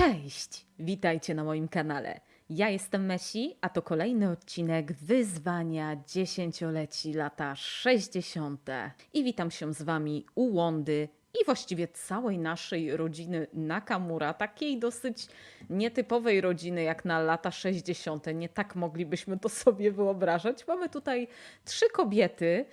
Cześć! Witajcie na moim kanale. Ja jestem Mesi, a to kolejny odcinek wyzwania dziesięcioleci lata 60. I witam się z Wami u Łądy i właściwie całej naszej rodziny Nakamura, takiej dosyć nietypowej rodziny jak na lata 60. Nie tak moglibyśmy to sobie wyobrażać. Mamy tutaj trzy kobiety.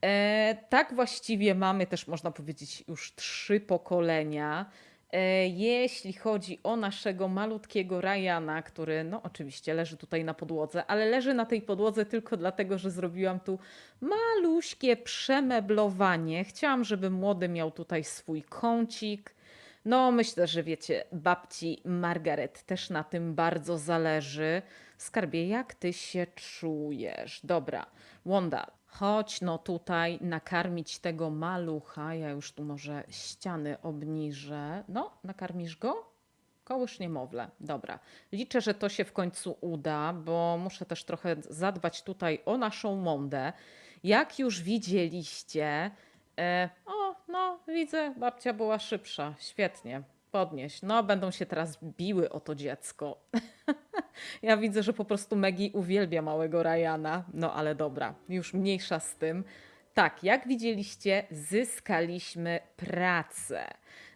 E, tak właściwie mamy też, można powiedzieć, już trzy pokolenia. E, Jeśli chodzi o naszego malutkiego Ryana, który no oczywiście leży tutaj na podłodze, ale leży na tej podłodze tylko dlatego, że zrobiłam tu maluśkie przemeblowanie. Chciałam, żeby młody miał tutaj swój kącik. No, myślę, że wiecie, babci Margaret też na tym bardzo zależy. Skarbie, jak ty się czujesz? Dobra, Wanda, chodź no tutaj nakarmić tego malucha. Ja już tu może ściany obniżę. No, nakarmisz go? Kołysz niemowlę. Dobra. Liczę, że to się w końcu uda, bo muszę też trochę zadbać tutaj o naszą Mondę. Jak już widzieliście, e, o, no, widzę, babcia była szybsza. Świetnie. Podnieś. No, będą się teraz biły o to dziecko. Ja widzę, że po prostu Maggie uwielbia małego Ryana. No ale dobra, już mniejsza z tym. Tak, jak widzieliście, zyskaliśmy pracę.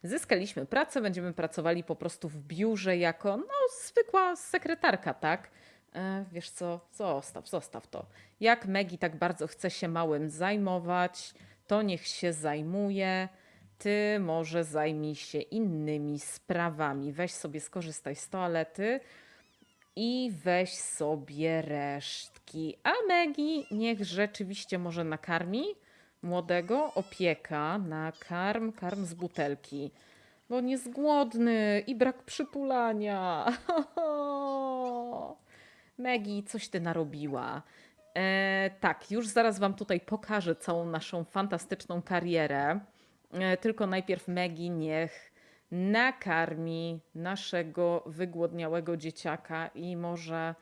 Zyskaliśmy pracę, będziemy pracowali po prostu w biurze jako no, zwykła sekretarka, tak? E, wiesz co, zostaw, zostaw to. Jak Maggie tak bardzo chce się małym zajmować, to niech się zajmuje. Ty może zajmij się innymi sprawami. Weź sobie, skorzystaj z toalety i weź sobie resztki. A Maggie niech rzeczywiście może nakarmi młodego opieka, nakarm, karm z butelki. Bo on jest głodny i brak przytulania. Maggie, coś ty narobiła. E, tak, już zaraz wam tutaj pokażę całą naszą fantastyczną karierę. E, tylko najpierw Maggie niech nakarmi naszego wygłodniałego dzieciaka i może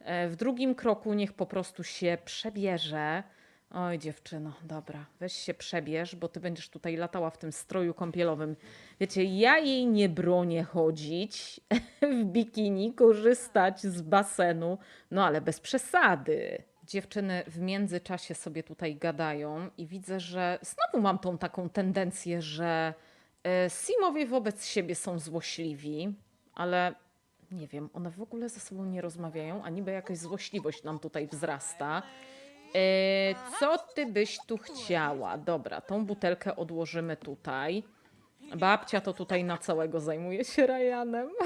e, w drugim kroku niech po prostu się przebierze. Oj, dziewczyno, dobra, weź się przebierz, bo ty będziesz tutaj latała w tym stroju kąpielowym. Wiecie, ja jej nie bronię chodzić w bikini, korzystać z basenu, no ale bez przesady. Dziewczyny w międzyczasie sobie tutaj gadają i widzę, że znowu mam tą taką tendencję, że Simowie wobec siebie są złośliwi, ale nie wiem, one w ogóle ze sobą nie rozmawiają, a niby jakaś złośliwość nam tutaj wzrasta. E, co ty byś tu chciała? Dobra, tą butelkę odłożymy tutaj. Babcia to tutaj na całego zajmuje się Ryanem.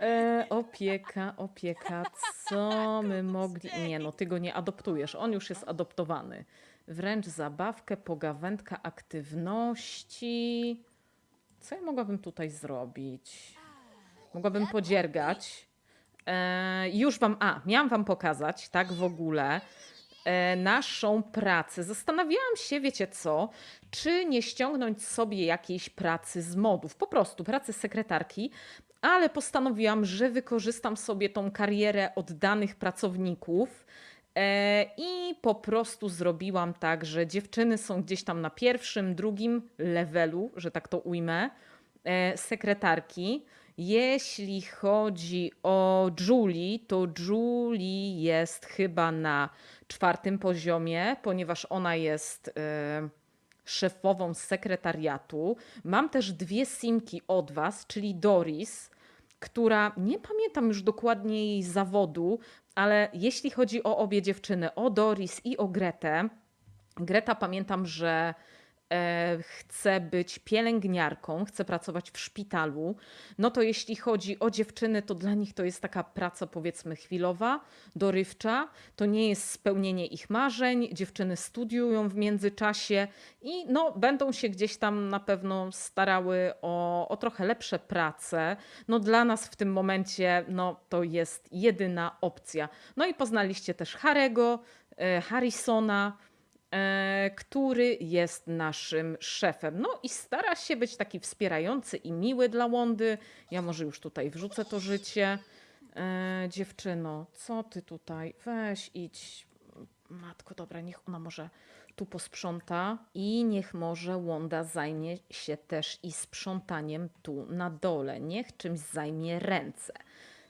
E, opieka, opieka, co my mogli... Nie no, ty go nie adoptujesz, on już jest adoptowany. Wręcz zabawkę, pogawędka aktywności. Co ja mogłabym tutaj zrobić? Mogłabym podziergać. E, już wam, a, miałam wam pokazać, tak w ogóle, e, naszą pracę. Zastanawiałam się, wiecie co, czy nie ściągnąć sobie jakiejś pracy z modów, po prostu pracy sekretarki, ale postanowiłam, że wykorzystam sobie tą karierę oddanych pracowników. E, I po prostu zrobiłam tak, że dziewczyny są gdzieś tam na pierwszym, drugim levelu, że tak to ujmę, e, sekretarki. Jeśli chodzi o Julie, to Julie jest chyba na czwartym poziomie, ponieważ ona jest e, szefową sekretariatu. Mam też dwie simki od was, czyli Doris, która nie pamiętam już dokładnie jej zawodu, ale jeśli chodzi o obie dziewczyny, o Doris i o Gretę, Greta pamiętam, że chce być pielęgniarką, chce pracować w szpitalu. No to jeśli chodzi o dziewczyny, to dla nich to jest taka praca powiedzmy chwilowa, dorywcza. To nie jest spełnienie ich marzeń. Dziewczyny studiują w międzyczasie i no, będą się gdzieś tam na pewno starały o, o trochę lepsze prace. No dla nas w tym momencie no, to jest jedyna opcja. No i poznaliście też Harego, e, Harrisona, e, który jest naszym szefem. No i stara się być taki wspierający i miły dla Łądy. Ja może już tutaj wrzucę to życie. E, dziewczyno, co ty tutaj? Weź idź. Matko, dobra, niech ona może tu posprząta i niech może Wanda zajmie się też i sprzątaniem tu na dole. Niech czymś zajmie ręce.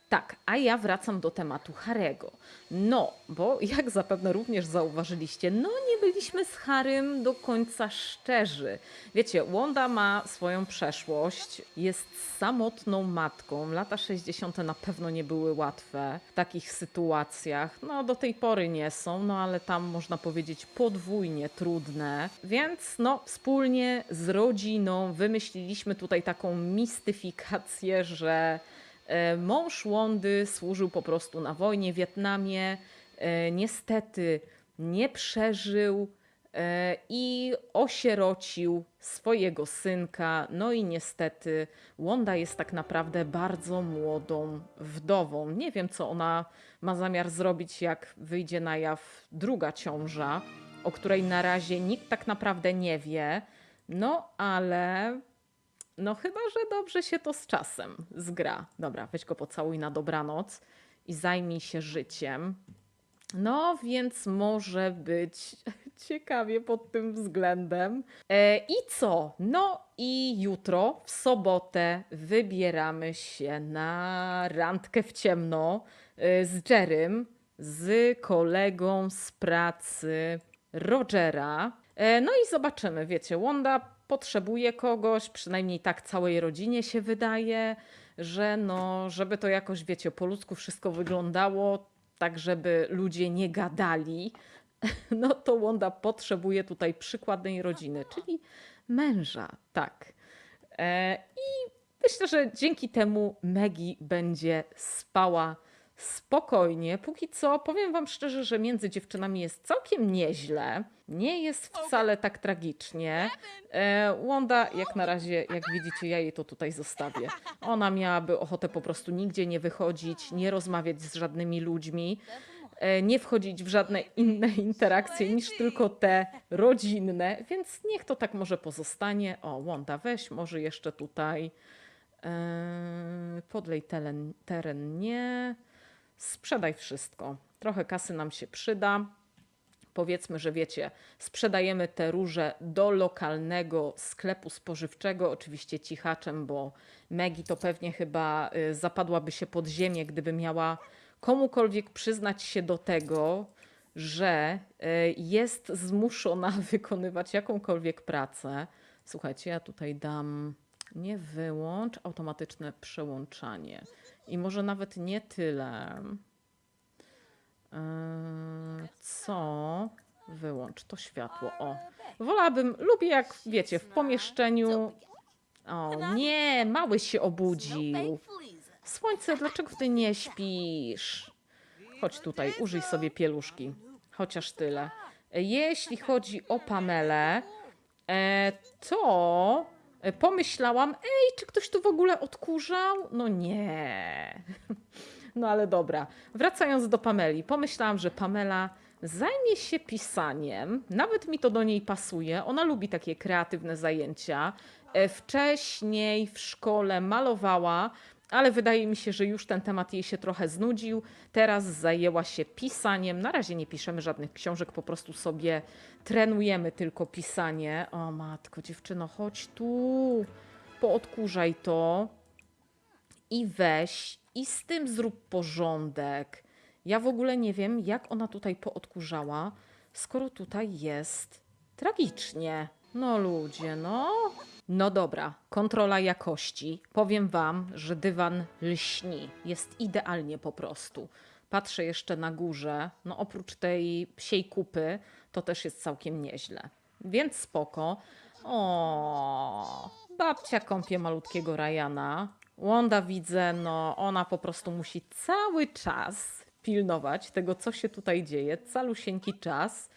Tak, a ja wracam do tematu Harego. No, bo jak zapewne również zauważyliście, no nie byliśmy z Harym do końca szczerzy. Wiecie, Wanda ma swoją przeszłość, jest samotną matką. Lata 60. na pewno nie były łatwe w takich sytuacjach. No, do tej pory nie są, no ale tam można powiedzieć podwójnie trudne. Więc no, wspólnie z rodziną wymyśliliśmy tutaj taką mistyfikację, że Mąż Łądy służył po prostu na wojnie w Wietnamie. E, Niestety nie przeżył e, i osierocił swojego synka. No i niestety Łąda jest tak naprawdę bardzo młodą wdową. Nie wiem, co ona ma zamiar zrobić, jak wyjdzie na jaw druga ciąża, o której na razie nikt tak naprawdę nie wie. No ale no chyba, że dobrze się to z czasem zgra. Dobra, weź go pocałuj na dobranoc i zajmij się życiem. No, więc może być ciekawie pod tym względem. E, I co? No i jutro, w sobotę, wybieramy się na randkę w ciemno e, z Jerrym, z kolegą z pracy Rogera. E, No i zobaczymy, wiecie, Wanda potrzebuje kogoś, przynajmniej tak całej rodzinie się wydaje, że no, żeby to jakoś, wiecie, po ludzku wszystko wyglądało, tak żeby ludzie nie gadali, no to Wanda potrzebuje tutaj przykładnej rodziny, czyli męża, tak. E, I myślę, że dzięki temu Maggie będzie spała spokojnie. Póki co, powiem Wam szczerze, że między dziewczynami jest całkiem nieźle. Nie jest wcale tak tragicznie. E, Wanda, jak na razie, jak widzicie, ja jej to tutaj zostawię. Ona miałaby ochotę po prostu nigdzie nie wychodzić, nie rozmawiać z żadnymi ludźmi, e, nie wchodzić w żadne inne interakcje niż tylko te rodzinne, więc niech to tak może pozostanie. O, Wanda, weź może jeszcze tutaj e, podlej teren, teren nie. Sprzedaj wszystko. Trochę kasy nam się przyda. Powiedzmy, że wiecie, sprzedajemy te róże do lokalnego sklepu spożywczego, oczywiście cichaczem, bo Maggie to pewnie chyba y, zapadłaby się pod ziemię, gdyby miała komukolwiek przyznać się do tego, że y, jest zmuszona wykonywać jakąkolwiek pracę. Słuchajcie, ja tutaj dam nie wyłącz, automatyczne przełączanie. I może nawet nie tyle. Yy, Co? Wyłącz to światło. O. Wolałabym, lubię jak wiecie, w pomieszczeniu. O nie, mały się obudził. Słońce, dlaczego ty nie śpisz? Chodź tutaj, użyj sobie pieluszki. Chociaż tyle. Jeśli chodzi o Pamelę, e, to e, pomyślałam, ej, czy ktoś tu w ogóle odkurzał? No nie. No ale dobra. Wracając do Pameli, pomyślałam, że Pamela zajmie się pisaniem. Nawet mi to do niej pasuje. Ona lubi takie kreatywne zajęcia. E, Wcześniej w szkole malowała, ale wydaje mi się, że już ten temat jej się trochę znudził. Teraz zajęła się pisaniem. Na razie nie piszemy żadnych książek, po prostu sobie trenujemy tylko pisanie. O matko, dziewczyno, chodź tu. Poodkurzaj to i weź i z tym zrób porządek. Ja w ogóle nie wiem, jak ona tutaj poodkurzała, skoro tutaj jest tragicznie. No ludzie, no. No dobra, kontrola jakości. Powiem wam, że dywan lśni. Jest idealnie po prostu. Patrzę jeszcze na górze. No oprócz tej psiej kupy, to też jest całkiem nieźle. Więc spoko. O, babcia kąpie malutkiego Ryana. Wanda widzę, no ona po prostu musi cały czas pilnować tego, co się tutaj dzieje. Calusieńki czas.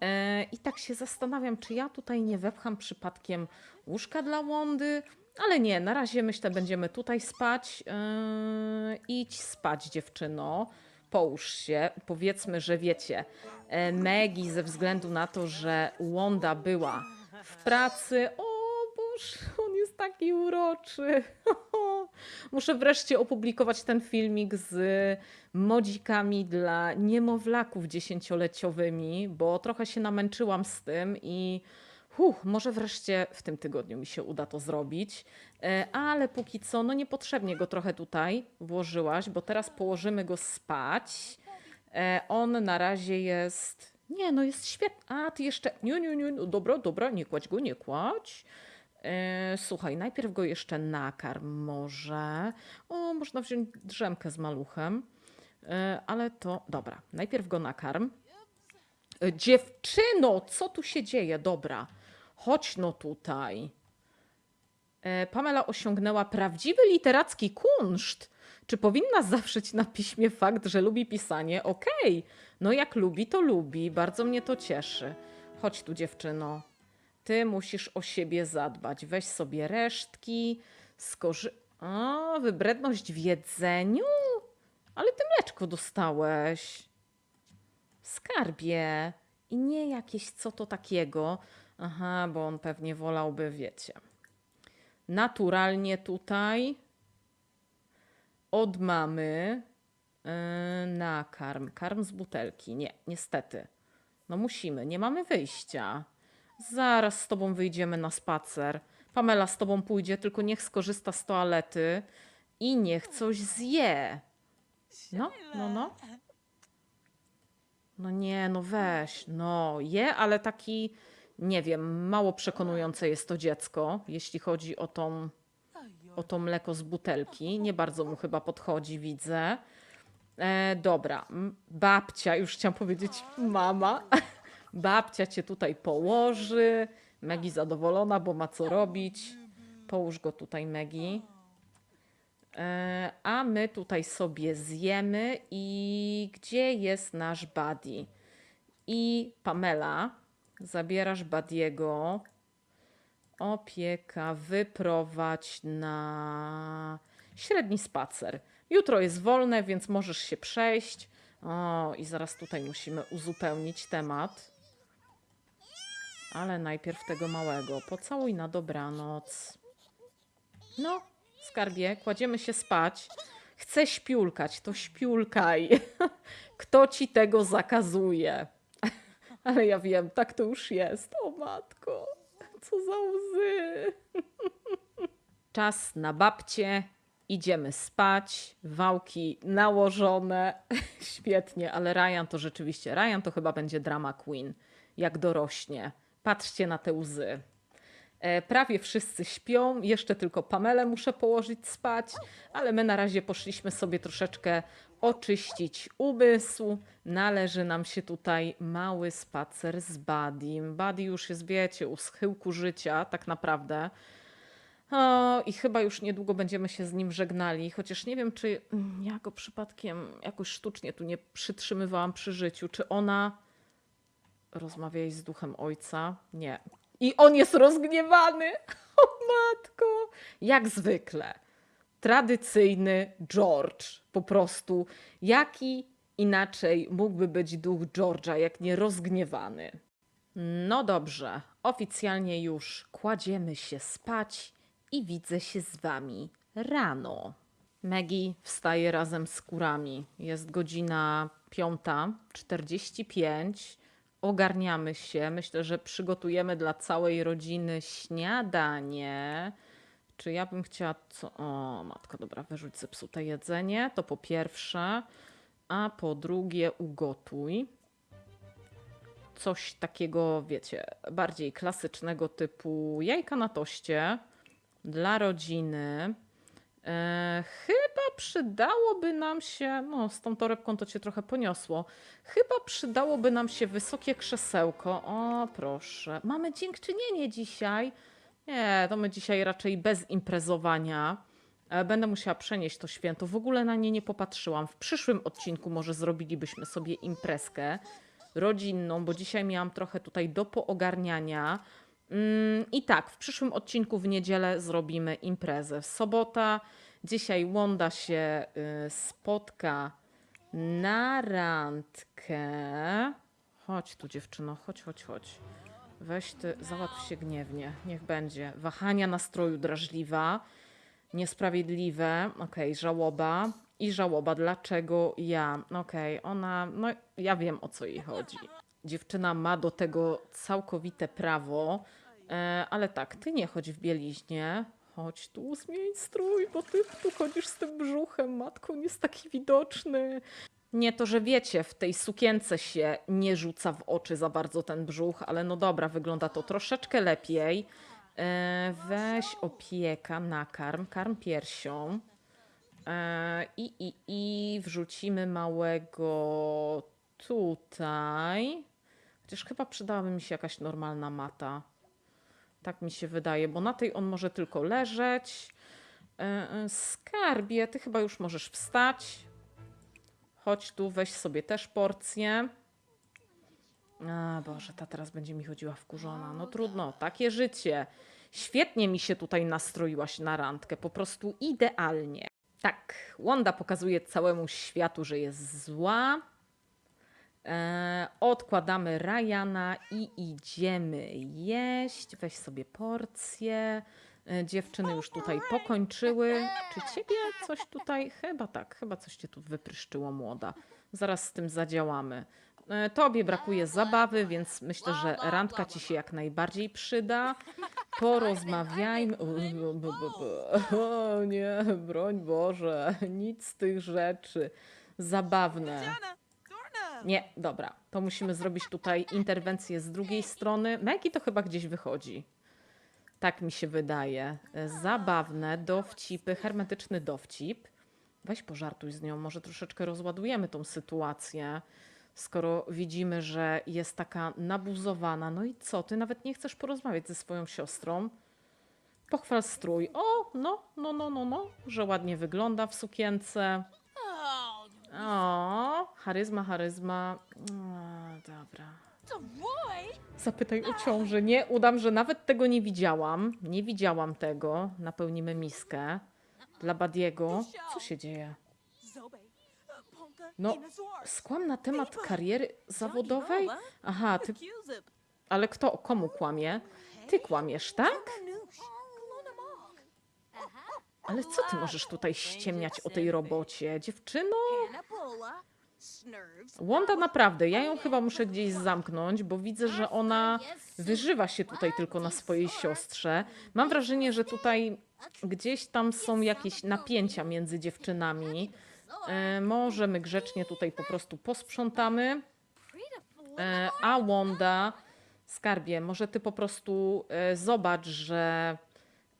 E, I tak się zastanawiam, czy ja tutaj nie wepcham przypadkiem łóżka dla Łądy, ale nie, na razie myślę, będziemy tutaj spać. E, idź spać, dziewczyno. Połóż się. Powiedzmy, że wiecie, e, Maggie ze względu na to, że Łąda była w pracy. O Boże, taki uroczy. Muszę wreszcie opublikować ten filmik z modzikami dla niemowlaków dziesięcioleciowymi, bo trochę się namęczyłam z tym i huh, może wreszcie w tym tygodniu mi się uda to zrobić. E, Ale póki co, no niepotrzebnie go trochę tutaj włożyłaś, bo teraz położymy go spać. E, On na razie jest. Nie, no jest świetny. A, ty jeszcze. Nie, nie, nie. Dobra, dobra, nie kładź go, nie kładź. E, Słuchaj, najpierw go jeszcze nakarm może. O, można wziąć drzemkę z maluchem. E, Ale to. Dobra, najpierw go nakarm. E, Dziewczyno, co tu się dzieje? Dobra, chodź no tutaj. Pamela osiągnęła prawdziwy literacki kunszt. Czy powinna zawrzeć na piśmie fakt, że lubi pisanie? Okej, no jak lubi, to lubi. Bardzo mnie to cieszy. Chodź tu, dziewczyno. Ty musisz o siebie zadbać. Weź sobie resztki, skorzy... O, wybredność w jedzeniu? Ale ty mleczko dostałeś. Skarbie. I nie jakieś co to takiego. Aha, bo on pewnie wolałby, wiecie. Naturalnie tutaj od mamy yy, nakarm. Karm z butelki. Nie, niestety. No musimy, nie mamy wyjścia. Zaraz z tobą wyjdziemy na spacer. Pamela z tobą pójdzie, tylko niech skorzysta z toalety i niech coś zje. No, no, no. No nie, no weź, no je, ale taki, nie wiem, mało przekonujące jest to dziecko, jeśli chodzi o tą, o to mleko z butelki. Nie bardzo mu chyba podchodzi, widzę. E, dobra, babcia, już chciałam powiedzieć mama, babcia cię tutaj położy. Megi zadowolona, bo ma co robić. Połóż go tutaj, Megi. E, A my tutaj sobie zjemy i gdzie jest nasz buddy? I Pamela, zabierasz Badiego. Opieka, wyprowadź na średni spacer. Jutro jest wolne, więc możesz się przejść. O, i zaraz tutaj musimy uzupełnić temat. Ale najpierw tego małego. Pocałuj na dobranoc. No, skarbie, kładziemy się spać. Chcę śpiulkać, to śpiulkaj. Kto ci tego zakazuje? Ale ja wiem, tak to już jest. O matko, co za łzy. Czas na babcie. Idziemy spać. Wałki nałożone. Świetnie, ale Ryan to rzeczywiście. Ryan to chyba będzie drama queen. Jak dorośnie. Patrzcie na te łzy. E, Prawie wszyscy śpią, jeszcze tylko Pamelę muszę położyć spać, ale my na razie poszliśmy sobie troszeczkę oczyścić umysł. Należy nam się tutaj mały spacer z Badim. Buddy już jest, wiecie, u schyłku życia, tak naprawdę. O, I chyba już niedługo będziemy się z nim żegnali, chociaż nie wiem, czy ja go przypadkiem jakoś sztucznie tu nie przytrzymywałam przy życiu. Czy ona rozmawiaj z duchem ojca? Nie. I on jest rozgniewany. O matko. Jak zwykle. Tradycyjny George. Po prostu. Jaki inaczej mógłby być duch George'a, jak nie rozgniewany? No dobrze. Oficjalnie już kładziemy się spać i widzę się z wami rano. Maggie wstaje razem z kurami. Jest godzina 5.45. Ogarniamy się. Myślę, że przygotujemy dla całej rodziny śniadanie. Czy ja bym chciała co? O, matko, dobra, wyrzuć zepsute jedzenie. To po pierwsze. A po drugie, ugotuj. Coś takiego, wiecie, bardziej klasycznego typu jajka na toście dla rodziny. E, chyba przydałoby nam się, no z tą torebką to cię trochę poniosło. Chyba przydałoby nam się wysokie krzesełko. O, proszę. Mamy dziękczynienie dzisiaj. Nie, to my dzisiaj raczej bez imprezowania. E, Będę musiała przenieść to święto. W ogóle na nie nie popatrzyłam. W przyszłym odcinku może zrobilibyśmy sobie imprezkę rodzinną, bo dzisiaj miałam trochę tutaj do poogarniania. Mm, I tak, w przyszłym odcinku w niedzielę zrobimy imprezę. Sobota, dzisiaj Łąda się y, spotka na randkę. Chodź tu dziewczyno, chodź, chodź, chodź. Weź ty, załatw się gniewnie. Niech będzie. Wahania nastroju drażliwa. Niesprawiedliwe. Okej, żałoba. I żałoba. Dlaczego ja? Okej, ona... No, ja wiem, o co jej chodzi. Dziewczyna ma do tego całkowite prawo. E, ale tak, ty nie chodź w bieliźnie. Chodź tu, zmień strój, bo ty tu chodzisz z tym brzuchem. Matko, nie jest taki widoczny. Nie to, że wiecie, w tej sukience się nie rzuca w oczy za bardzo ten brzuch, ale no dobra, wygląda to troszeczkę lepiej. E, weź opieka, nakarm, karm piersią. E, I, i, I wrzucimy małego tutaj. Chociaż chyba przydałaby mi się jakaś normalna mata. Tak mi się wydaje, bo na tej on może tylko leżeć. E, e, Skarbie, ty chyba już możesz wstać. Chodź tu, weź sobie też porcję. A Boże, ta teraz będzie mi chodziła wkurzona. No trudno, takie życie. Świetnie mi się tutaj nastroiłaś na randkę, po prostu idealnie. Tak, Wanda pokazuje całemu światu, że jest zła. E, odkładamy Ryana i idziemy jeść. Weź sobie porcję. E, dziewczyny już tutaj pokończyły. Czy ciebie coś tutaj? Chyba tak, chyba coś cię tu wypryszczyło, młoda. Zaraz z tym zadziałamy. E, Tobie brakuje zabawy, więc myślę, że randka ci się jak najbardziej przyda. Porozmawiajmy. O nie, broń Boże, nic z tych rzeczy. Zabawne. Nie, dobra. To musimy zrobić tutaj interwencję z drugiej strony. Maggie to chyba gdzieś wychodzi. Tak mi się wydaje. Zabawne dowcipy, hermetyczny dowcip. Weź pożartuj z nią, może troszeczkę rozładujemy tą sytuację, skoro widzimy, że jest taka nabuzowana. No i co, ty nawet nie chcesz porozmawiać ze swoją siostrą? Pochwal strój. O, no, no, no, no, no, że ładnie wygląda w sukience. O, charyzma, charyzma. O, dobra. Zapytaj o ciążę. Nie, udam, że nawet tego nie widziałam. Nie widziałam tego. Napełnimy miskę. Dla Badiego. Co się dzieje? No, skłam na temat kariery zawodowej? Aha, ty, ale kto, komu kłamie? Ty kłamiesz, tak? Ale co ty możesz tutaj ściemniać o tej robocie, dziewczyno? Wanda naprawdę, ja ją chyba muszę gdzieś zamknąć, bo widzę, że ona wyżywa się tutaj tylko na swojej siostrze. Mam wrażenie, że tutaj gdzieś tam są jakieś napięcia między dziewczynami. E, może my grzecznie tutaj po prostu posprzątamy. E, a Wanda, skarbie, może ty po prostu e, zobacz, że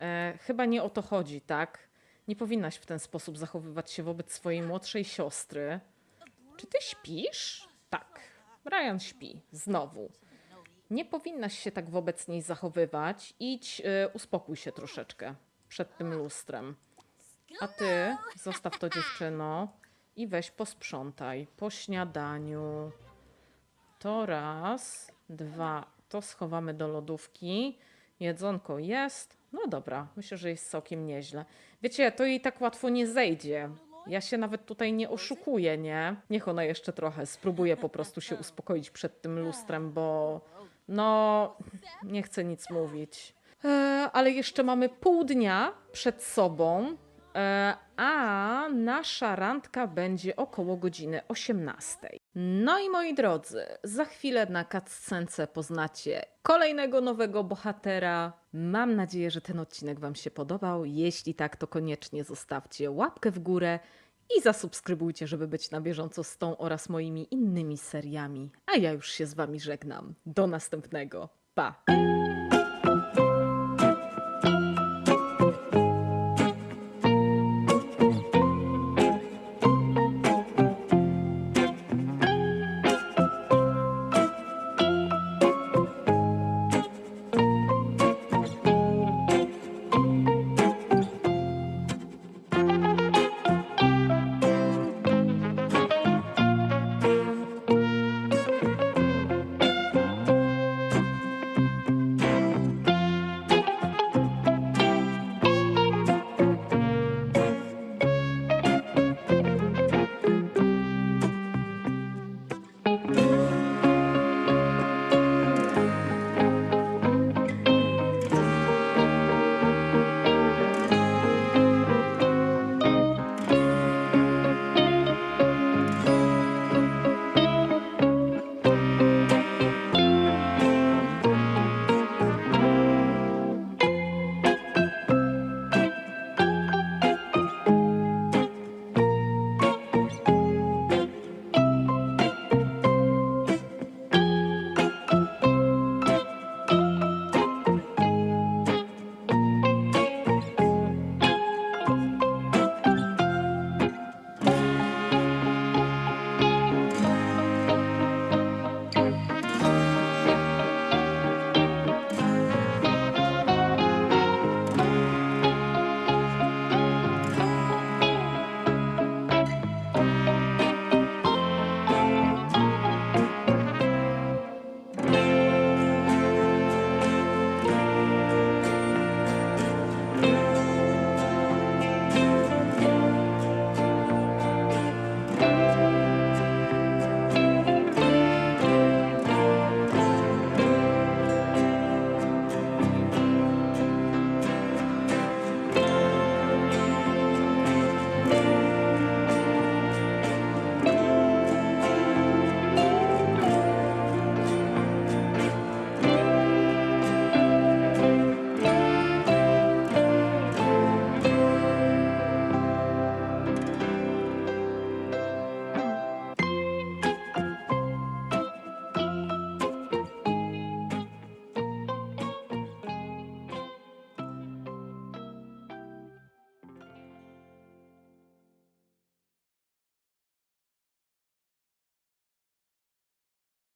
e, chyba nie o to chodzi, tak? Nie powinnaś w ten sposób zachowywać się wobec swojej młodszej siostry. Czy ty śpisz? Tak. Ryan śpi. Znowu. Nie powinnaś się tak wobec niej zachowywać. Idź, y, uspokój się troszeczkę przed tym lustrem. A ty zostaw to dziewczyno i weź posprzątaj po śniadaniu. To raz, dwa, to schowamy do lodówki. Jedzonko jest. No dobra, myślę, że jest całkiem nieźle. Wiecie, to jej tak łatwo nie zejdzie. Ja się nawet tutaj nie oszukuję, nie? Niech ona jeszcze trochę spróbuje po prostu się uspokoić przed tym lustrem, bo no, nie chcę nic mówić. E, ale jeszcze mamy pół dnia przed sobą, e, a nasza randka będzie około godziny 18. No i moi drodzy, za chwilę na cutscence poznacie kolejnego nowego bohatera. Mam nadzieję, że ten odcinek Wam się podobał. Jeśli tak, to koniecznie zostawcie łapkę w górę i zasubskrybujcie, żeby być na bieżąco z tą oraz moimi innymi seriami. A ja już się z Wami żegnam. Do następnego. Pa!